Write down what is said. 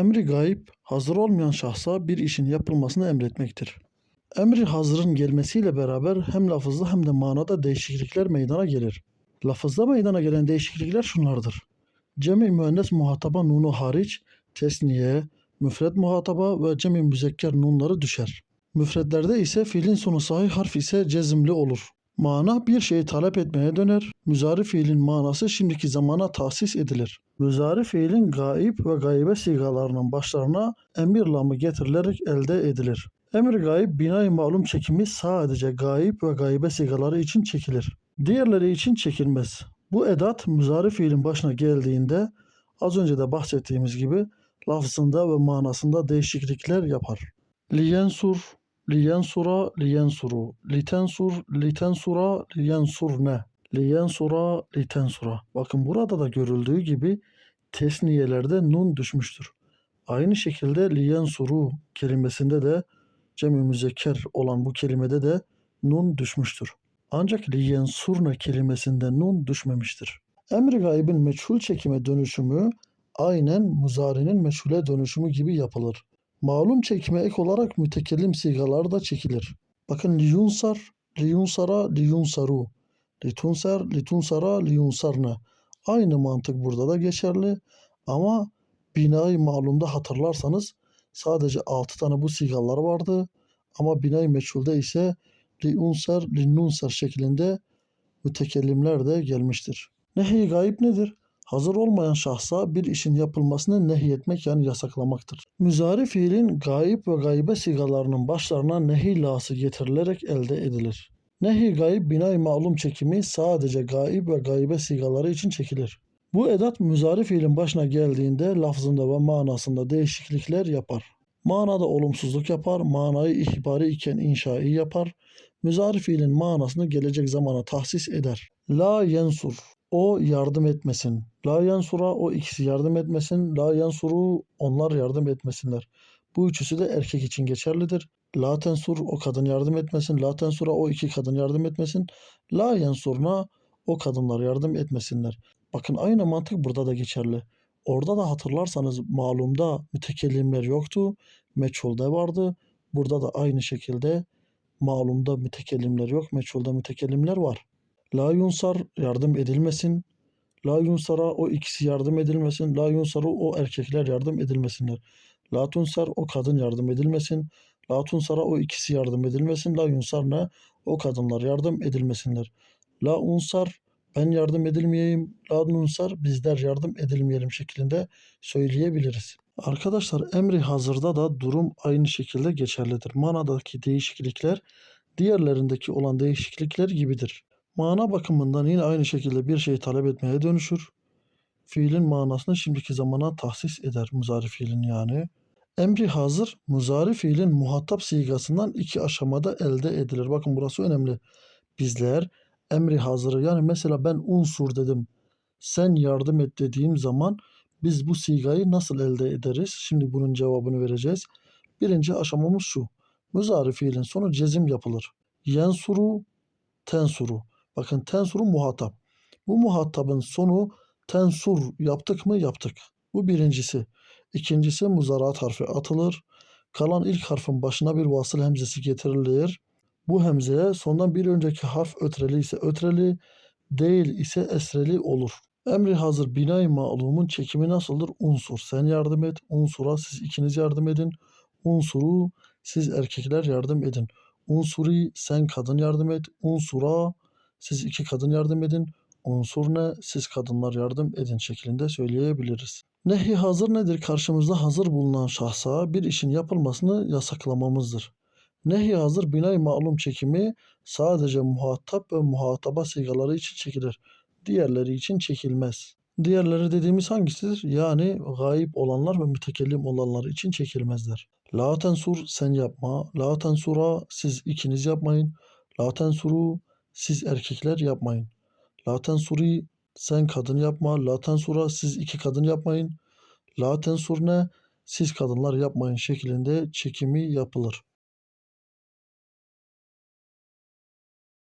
Emri gayb, hazır olmayan şahsa bir işin yapılmasını emretmektir. Emri hazırın gelmesiyle beraber hem lafızda hem de manada değişiklikler meydana gelir. Lafızda meydana gelen değişiklikler şunlardır. Cem-i müennes muhataba nunu hariç, tesniye, müfred muhataba ve cem-i müzekker nunları düşer. Müfredlerde ise fiilin sonu sahih harf ise cezimli olur. Mana bir şeyi talep etmeye döner. Müzari fiilin manası şimdiki zamana tahsis edilir. Müzari fiilin gaib ve gaybe sigalarının başlarına emir lamı getirilerek elde edilir. Emir gayb binayı malum çekimi sadece gaib ve gaybe sigaları için çekilir. Diğerleri için çekilmez. Bu edat müzari fiilin başına geldiğinde az önce de bahsettiğimiz gibi lafzında ve manasında değişiklikler yapar. Liyensur, liyensura, liyensuru, litensur, litensura, liyensurne, liyensura, litensura. Bakın burada da görüldüğü gibi tesniyelerde nun düşmüştür. Aynı şekilde liyensuru kelimesinde de cem-i müzekker olan bu kelimede de nun düşmüştür. Ancak liyensurne kelimesinde nun düşmemiştir. Emri gaybin meçhul çekime dönüşümü aynen muzarinin meçhule dönüşümü gibi yapılır. Malum çekime ek olarak mütekellim sigalar da çekilir. Bakın liyunsar, liyunsara, liyunsaru, litunser, litunsara, liyunsarna. Aynı mantık burada da geçerli ama binayı malumda hatırlarsanız sadece 6 tane bu sigalar vardı ama binayı meçhulde ise liunser, linnunser şeklinde mütekellimler de gelmiştir. Nehi gayb nedir? Hazır olmayan şahsa bir işin yapılmasını nehyetmek yani yasaklamaktır. Müzari fiilin gayb ve gaybe sigalarının başlarına nehi lası getirilerek elde edilir. Nehi gayb binay malum çekimi sadece gayb ve gaybe sigaları için çekilir. Bu edat müzari fiilin başına geldiğinde lafzında ve manasında değişiklikler yapar. Manada olumsuzluk yapar, manayı ihbari iken inşai yapar. Müzari fiilin manasını gelecek zamana tahsis eder. La yensur, o yardım etmesin. La yansura, o ikisi yardım etmesin. La yansuru, onlar yardım etmesinler. Bu üçüsü de erkek için geçerlidir. La tensur, o kadın yardım etmesin. La tensura, o iki kadın yardım etmesin. La yansurna, o kadınlar yardım etmesinler. Bakın aynı mantık burada da geçerli. Orada da hatırlarsanız malumda mütekellimler yoktu. Meçhulde vardı. Burada da aynı şekilde malumda mütekellimler yok. Meçhulda mütekellimler var. La yunsar yardım edilmesin. La yunsara o ikisi yardım edilmesin. La yunsaru o erkekler yardım edilmesinler. La tunsar o kadın yardım edilmesin. La tunsara o ikisi yardım edilmesin. La yunsar ne? O kadınlar yardım edilmesinler. La unsar ben yardım edilmeyeyim. La nunsar bizler yardım edilmeyelim şeklinde söyleyebiliriz. Arkadaşlar emri hazırda da durum aynı şekilde geçerlidir. Manadaki değişiklikler diğerlerindeki olan değişiklikler gibidir. Mana bakımından yine aynı şekilde bir şeyi talep etmeye dönüşür. Fiilin manasını şimdiki zamana tahsis eder muzari fiilin yani. Emri hazır muzari fiilin muhatap sigasından iki aşamada elde edilir. Bakın burası önemli. Bizler emri hazırı yani mesela ben unsur dedim. Sen yardım et dediğim zaman biz bu sigayı nasıl elde ederiz? Şimdi bunun cevabını vereceğiz. Birinci aşamamız şu. Muzari fiilin sonu cezim yapılır. Yensuru, tensuru. Bakın tensuru muhatap. Bu muhatabın sonu tensur yaptık mı yaptık. Bu birincisi. İkincisi muzarat harfi atılır. Kalan ilk harfin başına bir vasıl hemzesi getirilir. Bu hemzeye sondan bir önceki harf ötreli ise ötreli, değil ise esreli olur. Emri hazır binay malumun çekimi nasıldır? Unsur. Sen yardım et. Unsura siz ikiniz yardım edin. Unsuru siz erkekler yardım edin. Unsuri sen kadın yardım et. Unsura siz iki kadın yardım edin. Unsur ne? Siz kadınlar yardım edin şeklinde söyleyebiliriz. Nehi hazır nedir? Karşımızda hazır bulunan şahsa bir işin yapılmasını yasaklamamızdır. Nehi hazır binay malum çekimi sadece muhatap ve muhataba sigaları için çekilir. Diğerleri için çekilmez. Diğerleri dediğimiz hangisidir? Yani gayip olanlar ve mütekellim olanlar için çekilmezler. La tensur sen yapma. La tensura siz ikiniz yapmayın. La tensuru siz erkekler yapmayın. La tensuri sen kadın yapma. La tensura siz iki kadın yapmayın. La tensurne siz kadınlar yapmayın şeklinde çekimi yapılır.